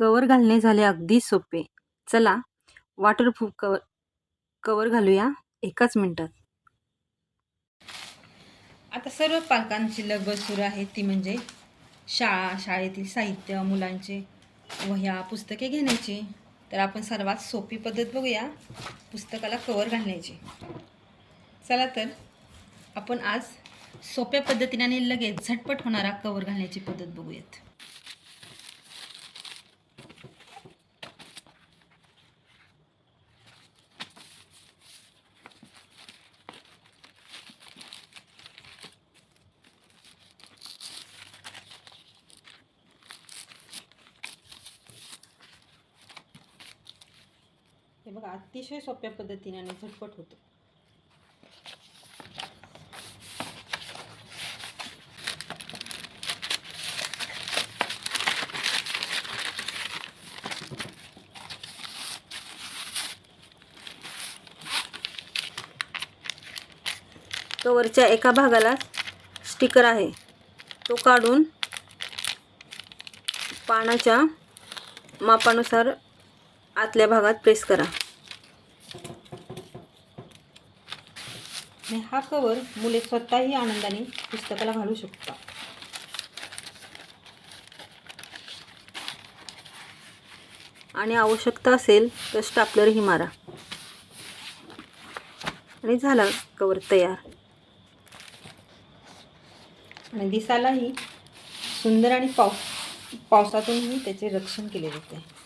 Cover घालणे झाले अगदी सोपे. चला वॉटरप्रूफ कवर कवर घालूया एकाच मिनटात. आता सर्व पालकांची लगबग सुरू आहे. ती म्हणजे शाळा शाळेतील साहित्य मुलांचे वह्या पुस्तके घेण्याची. तर आपण सर्वात सोपी पद्धत बघूया पुस्तकाला कवर घालण्याची. चला तर आपण आज सोप्या पद्धतीने आणि लगेच झटपट होणारा कवर घालण्याची पद्धत बघूयात. हे बघा अतिशय सोप्या पद्धतीने आणि झटपट होतो. वरच्या एका भागाला स्टिकर आहे. तो काढून पानाच्या मापानुसार आतल्या भागात प्रेस करा. आणि हा कवर मुले स्वतःही आनंदाने पुस्तकाला घालू शकतात आणि आवश्यकता असेल तर स्टापलरही मारा. आणि झाला कवर तयार. आणि दिसायलाही सुंदर आणि पाव पावसातूनही त्याचे रक्षण केले जाते.